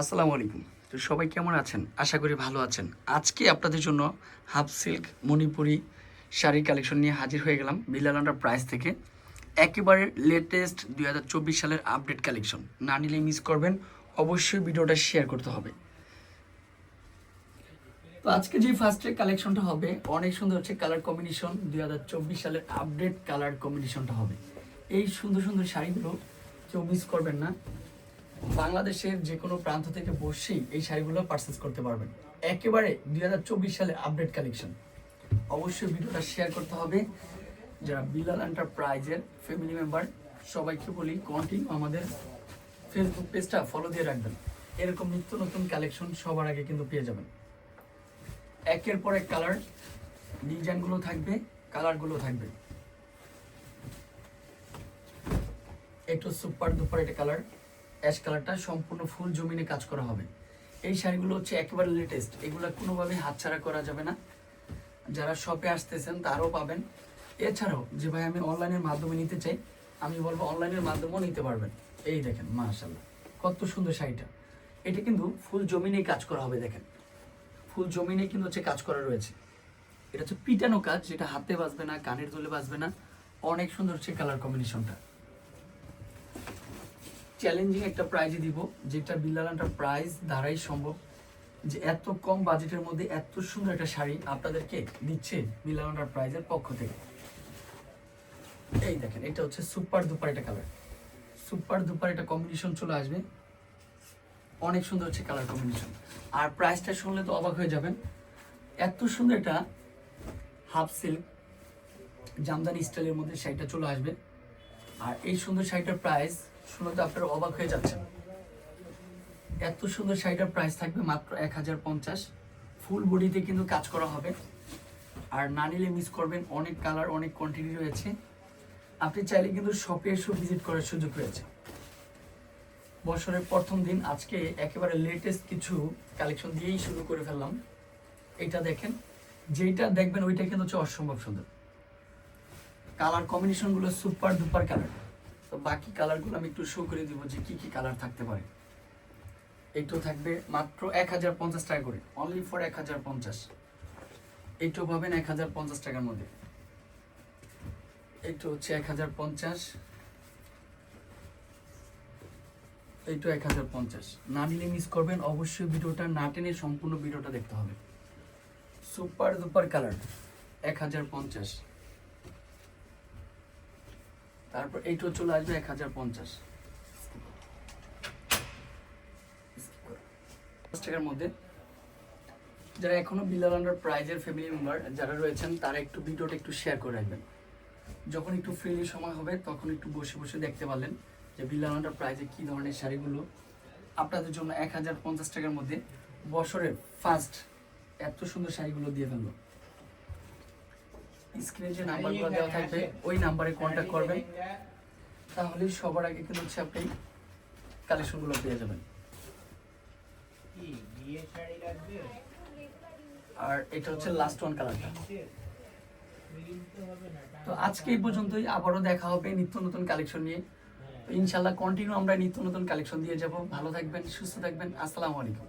আসসালামু আলাইকুম। তো সবাই কেমন আছেন? আশা করি ভালো আছেন। আজকে আপনাদের জন্য হাফ সিল্ক মণিপুরি শাড়ির কালেকশন নিয়ে হাজির হয়ে গেলাম বিলালান্ডার প্রাইস থেকে। একেবারে লেটেস্ট দুই হাজার চব্বিশ সালের আপডেট কালেকশন। না নিলে মিস করবেন, অবশ্যই ভিডিওটা শেয়ার করতে হবে। তো আজকে যে ফার্স্টে কালেকশনটা হবে, অনেক সুন্দর হচ্ছে কালার কম্বিনেশন দুই হাজার চব্বিশ সালের আপডেট কালার কম্বিনেশনটা হবে। এই সুন্দর সুন্দর শাড়িগুলো কেউ মিস করবেন না। বাংলাদেশের যে কোনো প্রান্ত থেকে বসেই এই শাড়িগুলো পারচেস করতে পারবেন। একেবারে দুই হাজার চব্বিশ সালে আপডেট কালেকশন অবশ্যই ভিডিওটা শেয়ার করতে হবে। যারা বিলাল এন্টারপ্রাইজের ফ্যামিলি মেম্বার সবাইকে বলি কন্টিনিউ আমাদের ফেসবুক পেজটা ফলো দিয়ে রাখবেন। এরকম নিত্য নতুন কালেকশন সবার আগে কিন্তু পেয়ে যাবেন। একের পর এক কালার ডিজাইনগুলো থাকবে কালারগুলো থাকবে। একটু সুপার দুপার একটা কালার অ্যাশ কালারটা সম্পূর্ণ ফুল জমিনে কাজ করা হবে। এই শাড়িগুলো হচ্ছে একেবারে লেটেস্ট এগুলো কোনোভাবে হাতছাড়া করা যাবে না। যারা শপে আসতেছেন, তারাও পাবেন। এছাড়াও, যে ভাই আমি অনলাইনের মাধ্যমে নিতে চাই, আমি বলব অনলাইনের মাধ্যমেও নিতে পারবেন। এই দেখেন মাশাল্লাহ কত সুন্দর শাড়িটা। এটা কিন্তু ফুল জমিনেই কাজ করা হবে, দেখেন। ফুল জমিনে কিন্তু হচ্ছে কাজ করা রয়েছে। এটা হচ্ছে পিটানো কাজ, যেটা হাতে বাঁচবে না, কানের দোলে বাজবে না। অনেক সুন্দর হচ্ছে কালার কম্বিনেশনটা চ্যালেঞ্জিং একটা প্রাইজে দিব, যেটা বিল্লালানটার প্রাইস দ্বারাই সম্ভব। যে এত কম বাজেটের মধ্যে এত সুন্দর একটা শাড়ি আপনাদেরকে দিচ্ছে বিল্লালানটার প্রাইজের পক্ষ থেকে। এই দেখেন, এটা হচ্ছে সুপার দুপার একটা কালার সুপার দুপার একটা কম্বিনেশন চলে আসবে। অনেক সুন্দর হচ্ছে কালার কম্বিনেশন আর প্রাইসটা শুনলে তো অবাক হয়ে যাবেন। এত সুন্দর একটা হাফ সিল্ক জামদানি স্টাইলের মধ্যে শাড়িটা চলে আসবে। আর এই সুন্দর শাড়িটার প্রাইস শুনে তো আপনারা অবাক হয়ে যাচ্ছেন। এত সুন্দর শাড়িটার প্রাইস থাকবে মাত্র এক হাজার পঞ্চাশ। ফুল বডিতে কিন্তু কাজ করা হবে। আর না নিলে মিস করবেন, অনেক কালার অনেক কোয়ান্টিটি রয়েছে। আপনি চাইলে কিন্তু শপে এসেও ভিজিট করার সুযোগ রয়েছে। বছরের প্রথম দিন, আজকে একেবারে লেটেস্ট কিছু কালেকশন দিয়েই শুরু করে ফেললাম। এটা দেখেন যেটা দেখবেন ওইটা কিন্তু হচ্ছে অসম্ভব সুন্দর। কালার কম্বিনেশনগুলো সুপার ডুপার কালার তো বাকি কালারগুলো আমি একটু শো করে দিব যে কি কি কালার থাকতে পারে। এইটাও থাকবে মাত্র এক হাজার পঞ্চাশ টাকা করে অনলি ফর এক হাজার পঞ্চাশ। এইটাও পাবেন এক হাজার পঞ্চাশ টাকার মধ্যে। এইটা হচ্ছে এক হাজার পঞ্চাশ। এইটা এক হাজার পঞ্চাশ। না নিলে মিস করবেন, অবশ্যই ভিডিওটা না টেনে সম্পূর্ণ ভিডিওটা দেখতে হবে। সুপার দুপার কালার এক হাজার পঞ্চাশ। তারপর এইটাও চলে আসবে এক হাজার পঞ্চাশ। টাকার মধ্যে। যারা এখনও বিলাল আন্ডার প্রাইজের ফ্যামিলি মেম্বার যারা রয়েছেন, তারা একটু ভিডিওটা একটু শেয়ার করে রাখবেন। যখন একটু ফ্রিলি সময় হবে, তখন একটু বসে বসে দেখতে পারলেন যে বিলাল আন্ডার প্রাইজে কী ধরনের শাড়িগুলো। আপনাদের জন্য এক হাজার পঞ্চাশ টাকার মধ্যে বছরের ফার্স্ট এত সুন্দর শাড়িগুলো দিয়ে ফেলল। স্ক্রিনে যে নাম্বারগুলো দেওয়া থাকবে, ওই নাম্বারে কন্ট্যাক্ট করবেন। তাহলে সবার আগে কিন্তু হচ্ছে আপনি কালেকশনগুলো পেয়ে যাবেন। আর এটা হচ্ছে লাস্ট ওয়ান কালারটা তো আজকে এই পর্যন্তই, আবারও দেখা হবে নিত্য নতুন কালেকশন নিয়ে। ইনশাল্লাহ কন্টিনিউ আমরা নিত্য নতুন কালেকশন দিয়ে যাব। ভালো থাকবেন, সুস্থ থাকবেন। আসসালামু আলাইকুম।